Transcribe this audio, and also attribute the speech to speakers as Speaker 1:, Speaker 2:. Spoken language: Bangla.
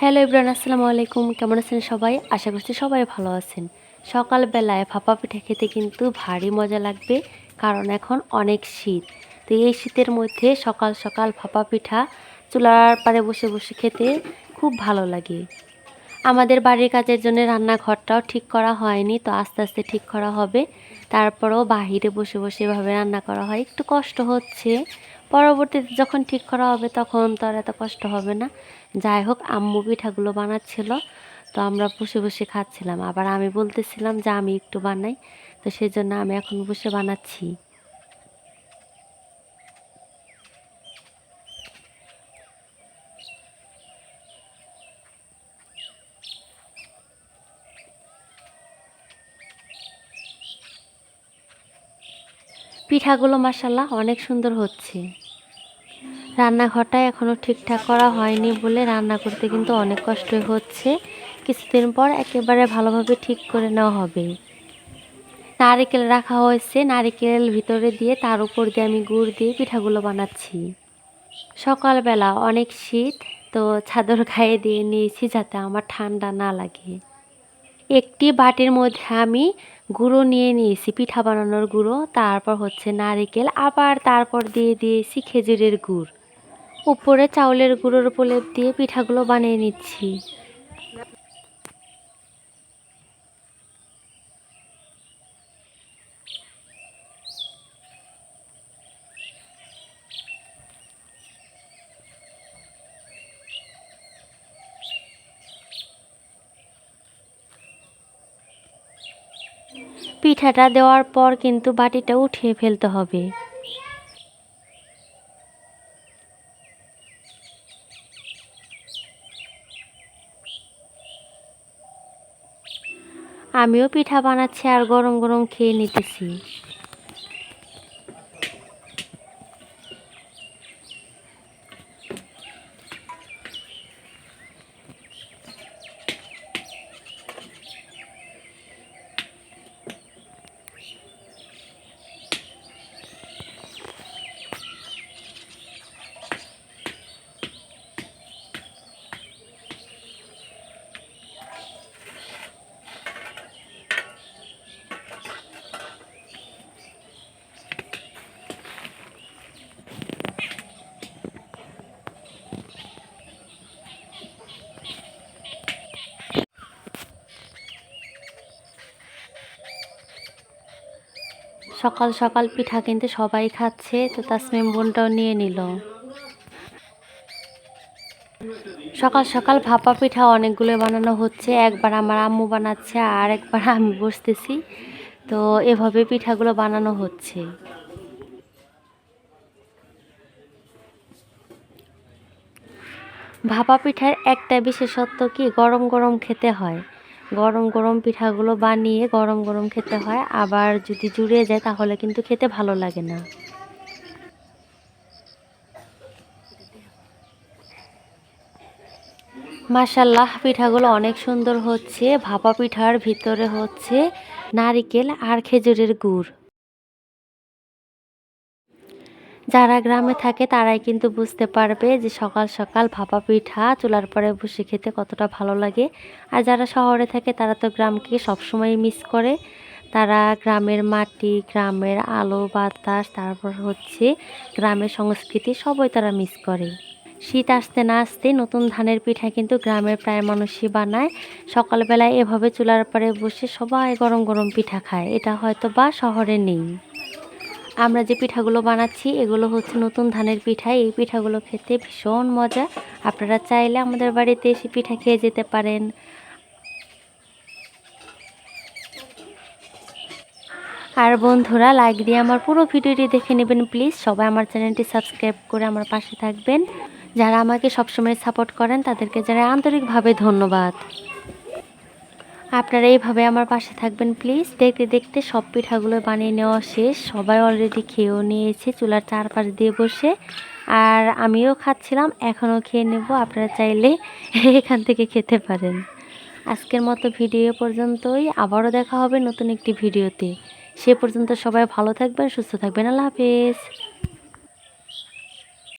Speaker 1: হ্যালো ইব্রান, আসসালামু আলাইকুম। কেমন আছেন সবাই? আশা করছি সবাই ভালো আছেন। সকালবেলায় ভাপা পিঠা খেতে কিন্তু ভারী মজা লাগবে, কারণ এখন অনেক শীত। তো এই শীতের মধ্যে সকাল সকাল ভাপা পিঠা চুলার পাড়ে বসে বসে খেতে খুব ভালো লাগে। আমাদের বাড়ির কাজের জন্য রান্নাঘরটাও ঠিক করা হয়নি, তো আস্তে আস্তে ঠিক করা হবে। তারপরেও বাহিরে বসে বসে এভাবে রান্না করা হয়, একটু কষ্ট হচ্ছে। পরবর্তীতে যখন ঠিক করা হবে তখন তো আর এত কষ্ট হবে না। যাই হোক, আম্মু পিঠাগুলো বানাচ্ছিল, তো আমরা বসে বসে খাচ্ছিলাম। আবার আমি বলতেছিলাম যে আমি একটু বানাই, তো সেই জন্য আমি এখন বসে বানাচ্ছি। পিঠাগুলো মাসাল্লাহ অনেক সুন্দর হচ্ছে। রান্নাঘরটা এখনও ঠিকঠাক করা হয়নি বলে রান্না করতে কিন্তু অনেক কষ্ট হচ্ছে। কিছুদিন পর একেবারে ভালোভাবে ঠিক করে নেওয়া হবে। নারিকেল রাখা হয়েছে, নারিকেল ভিতরে দিয়ে তার উপর দিয়ে আমি গুড় দিয়ে পিঠাগুলো বানাচ্ছি। সকালবেলা অনেক শীত, তো চাদর গায়ে দিয়ে নিয়েছি যাতে আমার ঠান্ডা না লাগে। একটি বাটির মধ্যে আমি গুঁড়ো নিয়ে নিয়েছি, পিঠা বানানোর গুঁড়ো, তারপর হচ্ছে নারিকেল, আবার তারপর দিয়ে দিয়েছি খেজুরের গুড়। উপরে চাউলের গুঁড়োর প্রলেপ দিয়ে পিঠাগুলো বানিয়ে নিচ্ছি। পিঠাটা দেওয়ার পর কিন্তু বাটিটা উঠিয়ে ফেলতে হবে। আমিও পিঠা বানাচ্ছি আর গরম গরম খেয়ে নিতেছি। সকাল সকাল পিঠা কিন্তু সবাই খাচ্ছে, তো তাসমিম বোনটাও নিয়ে নিল। সকাল সকাল ভাপা পিঠা অনেকগুলো বানানো হচ্ছে, একবার আমার আম্মু বানাচ্ছে আর একবার আমি বসতেছি। তো এভাবে পিঠাগুলো বানানো হচ্ছে। ভাপা পিঠার একটা বিশেষত্ব কি? গরম গরম খেতে হয়। গরম গরম পিঠাগুলো বানিয়ে গরম গরম খেতে হয়। আবার যদি জুড়ে যায় তাহলে কিন্তু খেতে ভালো লাগে না। মাসাল্লাহ পিঠাগুলো অনেক সুন্দর হচ্ছে। ভাপা পিঠার ভিতরে হচ্ছে নারিকেল আর খেজুরের গুড়। যারা গ্রামে থাকে তারাই কিন্তু বুঝতে পারবে যে সকাল সকাল ভাপা পিঠা চুলার পরে বসে খেতে কতটা ভালো লাগে। আর যারা শহরে থাকে তারা তো গ্রামকে সবসময় মিস করে। তারা গ্রামের মাটি, গ্রামের আলো, বাতাস, তারপর হচ্ছে গ্রামের সংস্কৃতি সবই তারা মিস করে। শীত আসতে না আসতে নতুন ধানের পিঠা কিন্তু গ্রামের প্রায় মানুষই বানায়। সকালবেলায় এভাবে চুলার পরে বসে সবাই গরম গরম পিঠা খায়। এটা হয়তো বা শহরে নেই। আমরা যে পিঠাগুলো বানাচ্ছি, এগুলো হচ্ছে নতুন ধানের পিঠা। এই পিঠাগুলো খেতে ভীষণ মজা। আপনারা চাইলে আমাদের বাড়িতে এসে পিঠা খেয়ে যেতে পারেন। আর বন্ধুরা লাইক দিয়ে আমার পুরো ভিডিওটি দেখে নেবেন প্লিজ সবাই আমার চ্যানেলটি সাবস্ক্রাইব করে আমার পাশে থাকবেন। যারা আমাকে সবসময় সাপোর্ট করেন, তাদেরকে যারা আন্তরিকভাবে ধন্যবাদ। আপনারা এইভাবে আমার পাশে থাকবেন প্লিজ দেখতে দেখতে সব পিঠাগুলো বানিয়ে নেওয়া শেষ। সবাই অলরেডি খেয়েও নিয়েছে, চুলার চারপাশ দিয়ে বসে। আর আমিও খাচ্ছিলাম, এখনও খেয়ে নেব। আপনারা চাইলে এখান থেকে খেতে পারেন। আজকের মতো ভিডিও পর্যন্তই। আবারও দেখা হবে নতুন একটি ভিডিওতে। সে পর্যন্ত সবাই ভালো থাকবেন, সুস্থ থাকবেন। আল্লাহ হাফেজ।